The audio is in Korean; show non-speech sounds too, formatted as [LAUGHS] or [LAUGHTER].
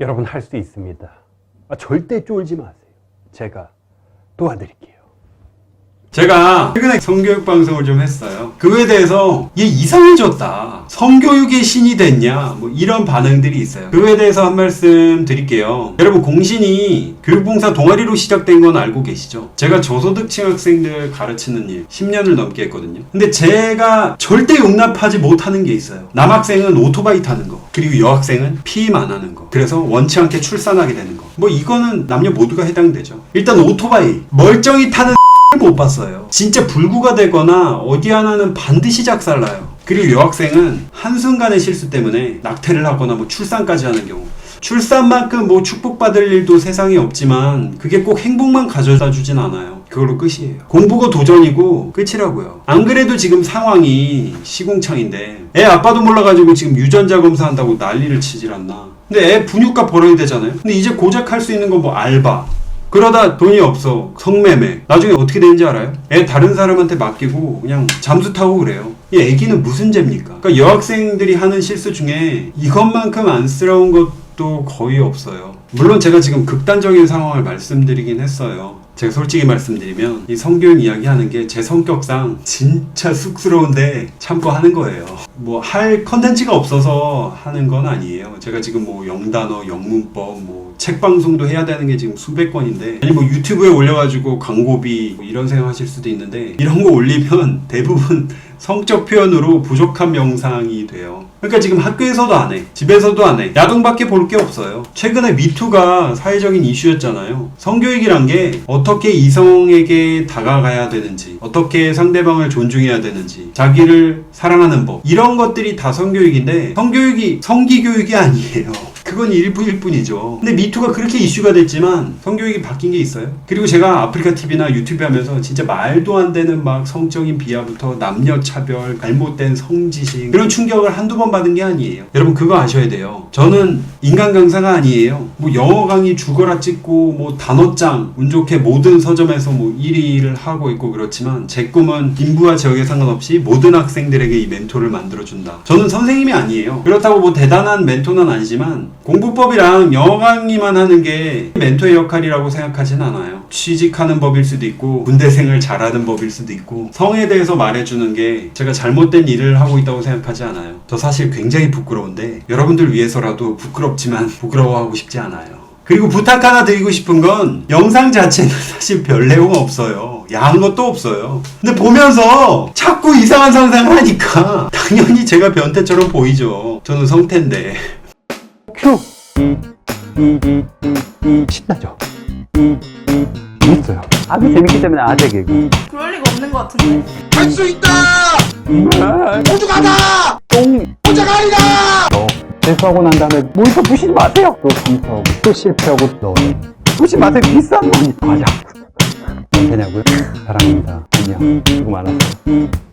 여러분 할 수 있습니다. 아, 절대 쫄지 마세요. 제가 도와드릴게요. 제가 최근에 성교육 방송을 좀 했어요. 그거에 대해서 얘 이상해졌다. 성교육의 신이 됐냐? 뭐 이런 반응들이 있어요. 그거에 대해서 한 말씀 드릴게요. 여러분 공신이 교육봉사 동아리로 시작된 건 알고 계시죠? 제가 저소득층 학생들 가르치는 일 10년을 넘게 했거든요. 근데 제가 절대 용납하지 못하는 게 있어요. 남학생은 오토바이 타는 거, 그리고 여학생은 피임 안 하는 거. 그래서 원치 않게 출산하게 되는 거. 뭐 이거는 남녀 모두가 해당되죠. 일단 오토바이 멀쩡히 타는 못 봤어요. 진짜 불구가 되거나 어디 하나는 반드시 작살나요. 그리고 여학생은 한순간의 실수 때문에 낙태를 하거나 뭐 출산까지 하는 경우. 출산만큼 뭐 축복받을 일도 세상에 없지만 그게 꼭 행복만 가져다 주진 않아요. 그걸로 끝이에요. 공부가 도전이고 끝이라고요. 안 그래도 지금 상황이 시궁창인데 애 아빠도 몰라가지고 지금 유전자 검사한다고 난리를 치질 않나. 근데 애 분유값 벌어야 되잖아요. 근데 이제 고작 할 수 있는 건 뭐 알바, 그러다 돈이 없어 성매매 나중에 어떻게 되는지 알아요? 애 다른 사람한테 맡기고 그냥 잠수 타고 그래요 이 애기는 무슨 죄입니까? 그러니까 여학생들이 하는 실수 중에 이것만큼 안쓰러운 것도 거의 없어요 물론 제가 지금 극단적인 상황을 말씀드리긴 했어요 제가 솔직히 말씀드리면 이 성교육 이야기 하는 게 제 성격상 진짜 쑥스러운데 참고 하는 거예요. 뭐 할 컨텐츠가 없어서 하는 건 아니에요. 제가 지금 뭐 영단어, 영문법, 뭐 책 방송도 해야 되는 게 지금 수백 건인데 아니 뭐 유튜브에 올려가지고 광고비 뭐 이런 생각하실 수도 있는데 이런 거 올리면 [LAUGHS] 대부분 성적 표현으로 부족한 영상이 돼요. 그러니까 지금 학교에서도 안 해. 집에서도 안 해. 야동밖에 볼 게 없어요. 최근에 미투가 사회적인 이슈였잖아요. 성교육이란 게 어떻게 이성에게 다가가야 되는지, 어떻게 상대방을 존중해야 되는지, 자기를 사랑하는 법. 이런 것들이 다 성교육인데, 성교육이 성기교육이 아니에요. 그건 일부일 뿐이죠. 근데 미투가 그렇게 이슈가 됐지만 성교육이 바뀐 게 있어요. 그리고 제가 아프리카 TV나 유튜브 하면서 진짜 말도 안 되는 막 성적인 비하부터 남녀 차별, 잘못된 성지식 그런 충격을 한두 번 받은 게 아니에요. 여러분 그거 아셔야 돼요. 저는 인간 강사가 아니에요. 뭐 영어 강의 죽어라 찍고 뭐 단어장 운 좋게 모든 서점에서 뭐 1위를 하고 있고 그렇지만 제 꿈은 인부와 지역에 상관없이 모든 학생들에게 이 멘토를 만들어 준다. 저는 선생님이 아니에요. 그렇다고 뭐 대단한 멘토는 아니지만 공부법이랑 영어 강의만 하는 게 멘토의 역할이라고 생각하진 않아요. 취직하는 법일 수도 있고 군대생을 잘하는 법일 수도 있고 성에 대해서 말해주는 게 제가 잘못된 일을 하고 있다고 생각하지 않아요. 저 사실 굉장히 부끄러운데 여러분들 위해서라도 부끄럽 지만 부끄러워하고 싶지 않아요. 그리고 부탁 하나 드리고 싶은 건 영상 자체는 [LAUGHS] 사실 별 내용 없어요. 야한 것도 없어요. 근데 보면서 자꾸 이상한 상상을 하니까 [LAUGHS] 당연히 제가 변태처럼 보이죠. 저는 성태인데. 큐! 신나죠? 재밌어요. 아주 재밌기 때문에 아재 개그. 그럴 리가 없는 것 같은데. 할 수 있다! 아, 우주가다! 똥! 재수하고 난 다음에 모니터 부시지 마세요. 또 감사하고 또 실패하고 너 부시지 마세요. 비싼 모니터 하자. 되냐고요? 사랑합니다. 안녕. 수고 많았어요.